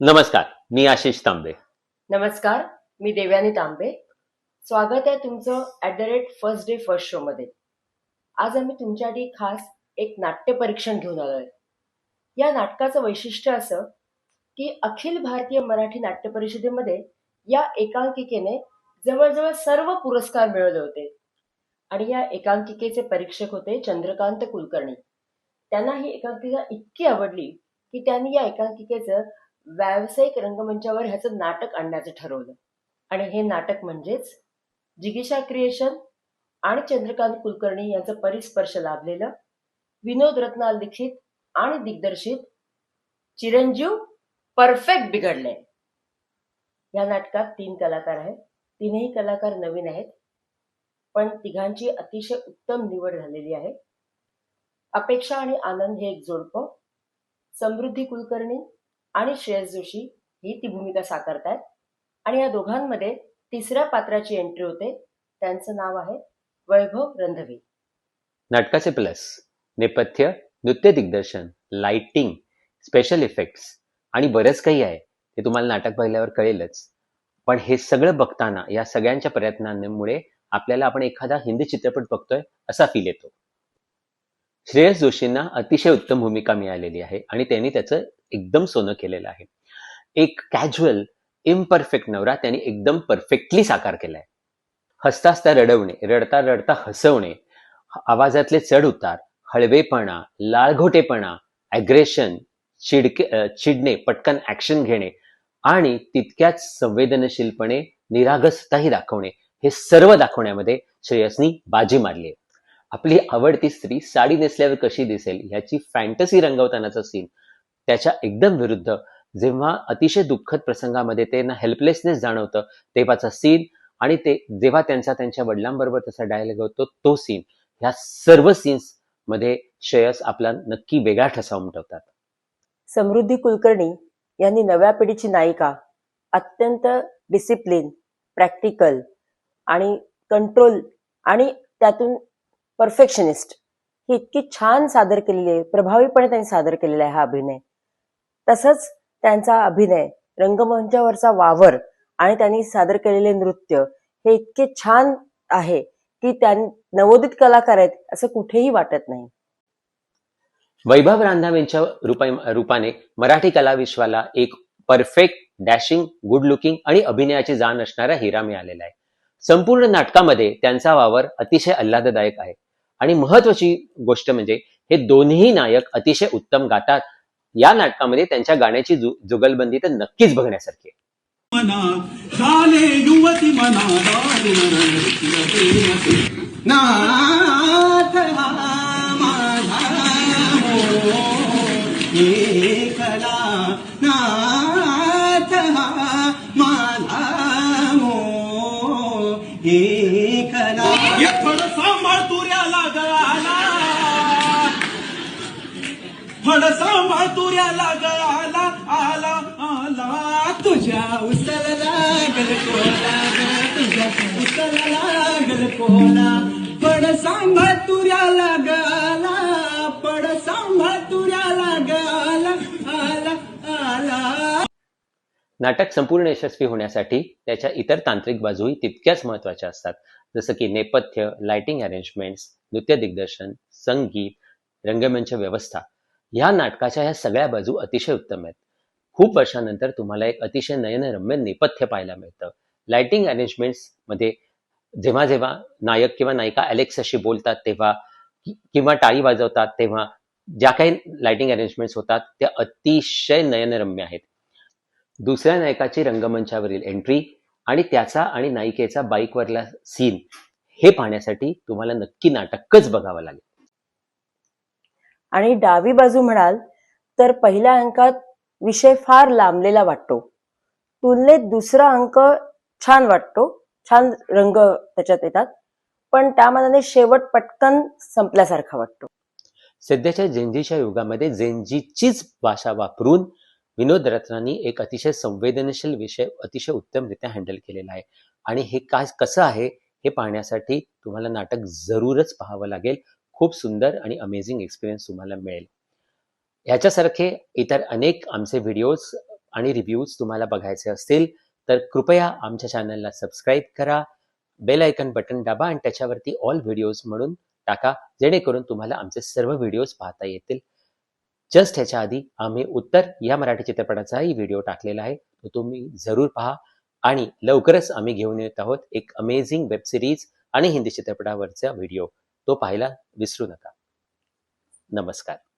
नमस्कार मी आशिष तांबे. नमस्कार मी देवयानी तांबे. स्वागत आहे तुमचं at the rate first day first show मध्ये. आज आम्ही तुमच्यासाठी खास एक नाट्य परीक्षण घेऊन आलोय या नाटकाचं वैशिष्ट्य असं की अखिल भारतीय मराठी नाट्य परिषदेमध्ये या एकांकिकेने जवळजवळ सर्व पुरस्कार मिळवले होते. आणि या एकांकिकेचे परीक्षक होते चंद्रकांत कुलकर्णी. त्यांना ही एकांकिका इतकी आवडली की त्यांनी या एकांकिकेचं व्यावसायिक रंगमंचावर ह्याचं नाटक आणण्याचं ठरवलं. आणि हे नाटक म्हणजेच जिगीषा क्रिएशन आणि चंद्रकांत कुलकर्णी यांचं परिस्पर्श लाभलेलं विनोद रत्नाल लिखित आणि दिग्दर्शित चिरंजीव परफेक्ट बिघडले. या नाटकात तीन कलाकार आहेत. तीनही कलाकार नवीन आहेत. पण तिघांची अतिशय उत्तम निवड झालेली आहे. अपेक्षा आणि आनंद हे एक जोडपं. समृद्धी कुलकर्णी आणि श्रेयस जोशी ही ती भूमिका साकारतायत. आणि या दोघांमध्ये तिसऱ्या पात्राची एंट्री होते. त्यांचं नाव आहे वैभव रंधवे. नाटकाचे प्लस नेपथ्य नृत्य दिग्दर्शन लाइटिंग स्पेशल इफेक्ट्स आणि बरंच काही आहे. ते तुम्हाला नाटक पाहिल्यावर कळेलच. पण हे सगळं बघताना या सगळ्यांच्या प्रयत्नांमुळे आपल्याला आपण एखादा हिंदी चित्रपट बघतोय असा फील येतो. श्रेयस जोशींना अतिशय उत्तम भूमिका मिळालेली आहे आणि त्यांनी त्याचं एकदम सोनं केलेलं आहे. एक कॅज्युअल इम्परफेक्ट नवरा त्यांनी एकदम परफेक्टली साकार केलाय. हसता हसता रडवणे रडता रडता हसवणे आवाजातले चढ उतार हळवेपणा लाळघोटेपणा अग्रेशन चिडके चिडणे पटकन ऍक्शन घेणे आणि तितक्याच संवेदनशीलपणे निरागसताही दाखवणे हे सर्व दाखवण्यामध्ये श्रेयसनी बाजी मारली आहे. आपली आवडती स्त्री साडी नेसल्यावर कशी दिसेल ह्याची फॅन्टसी रंगवतानाचा सीन त्याच्या एकदम विरुद्ध. जेव्हा अतिशय दुःखद प्रसंगामध्ये त्यांना हेल्पलेसनेस जाणवतं तेव्हाचा सीन आणि ते जेव्हा त्यांचा त्यांच्या वडिलांबरोबर तसा डायलॉग होतो तो सीन ह्या सर्व सीन्समध्ये श्रेयस आपला नक्की वेगळा ठसा उमटवतात समृद्धी कुलकर्णी यांनी नव्या पिढीची नायिका अत्यंत डिसिप्लिन प्रॅक्टिकल आणि कंट्रोल आणि त्यातून परफेक्शनिस्ट ही इतकी छान सादर केलेली आहे प्रभावीपणे त्यांनी सादर केलेला आहे हा अभिनय. तसंच त्यांचा अभिनय रंगमंचावरचा वावर आणि त्यांनी सादर केलेले नृत्य हे इतके छान आहे की त्यां नवोदित कलाकार आहेत असं कुठेही वाटत नाही. वैभव रांधाम यांच्या रूपा रूपाने मराठी कला विश्वाला एक परफेक्ट डॅशिंग गुड लुकिंग आणि अभिनयाची जाण असणारा हिरा मिळालेला आहे. संपूर्ण नाटकामध्ये त्यांचा वावर अतिशय आल्हाददायक आहे. आणि महत्वाची गोष्ट म्हणजे हे दोन्ही नायक अतिशय उत्तम गातात या नाटकामध्ये त्यांच्या गाण्याची जु- जुगलबंदी तर नक्कीच बघण्यासारखी आहे. फळ सांभाळ तुऱ्याला गळाला आला आला. तुझ्या उसला गलकोला ग, तुझ्या उसला उचलला गलकोला फळ सांभाळ तुऱ्याला गळाला पड सांभा तुऱ्याला गळाला आला आला. नाटक संपूर्ण यशस्वी होण्यासाठी त्याच्या इतर तांत्रिक बाजूही तितक्याच महत्त्वाच्या असतात. जसं की नेपथ्य लाइटिंग अरेंजमेंट्स नृत्य दिग्दर्शन संगीत रंगमंच व्यवस्था ह्या नाटकाच्या ह्या सगळ्या बाजू अतिशय उत्तम आहेत. खूप वर्षानंतर तुम्हाला एक अतिशय नयनरम्य नेपथ्य पाहायला मिळतं. लाइटिंग अरेंजमेंट्समध्ये जेव्हा जेव्हा नायक किंवा नायिका अलेक्स अशी बोलतात तेव्हा किंवा टाळी वाजवतात तेव्हा ज्या काही लाइटिंग अरेंजमेंट्स होतात त्या अतिशय नयनरम्य आहेत. दुसऱ्या नायकाची रंगमंचावरील एंट्री आणि त्याचा आणि नायिकेचा बाईकवरला सीन हे पाहण्यासाठी तुम्हाला नक्की नाटकच बघावं लागेल. आणि डावी बाजू म्हणाल तर पहिल्या अंकात विषय फार लांबलेला वाटतो. तुलनेत दुसरा अंक छान वाटतो. छान रंग त्याच्यात येतात. पण त्यामानाने शेवट पटकन संपल्यासारखा वाटतो. सध्याच्या जेंजीच्या युगामध्ये जेंजीचीच भाषा वापरून विनोद रत्नांनी एक अतिशय संवेदनशील विषय अतिशय उत्तमरित्या हँडल केलेला आहे. आणि हे काय कसं आहे हे पाहण्यासाठी तुम्हाला नाटक जरूरच पाहावं लागेल. खूप सुंदर आणि अमेझिंग एक्सपिरियन्स तुम्हाला मिळेल. ह्याच्यासारखे इतर अनेक आमचे व्हिडिओज आणि रिव्ह्यूज तुम्हाला बघायचे असतील तर कृपया आमच्या चॅनलला सबस्क्राईब करा बेल आयकन बटन दाबा आणि त्याच्यावरती ऑल व्हिडिओज म्हणून टाका जेणेकरून तुम्हाला आमचे सर्व व्हिडिओज पाहता येतील. जस्ट ह्याच्या आधी आम्ही उत्तर या मराठी चित्रपटाचाही व्हिडिओ टाकलेला आहे तो तुम्ही जरूर पहा. आणि लवकरच आम्ही घेऊन येत आहोत एक अमेझिंग वेब सिरीज आणि हिंदी चित्रपटावरचा व्हिडिओ तो पाहायला विसरू नका. नमस्कार.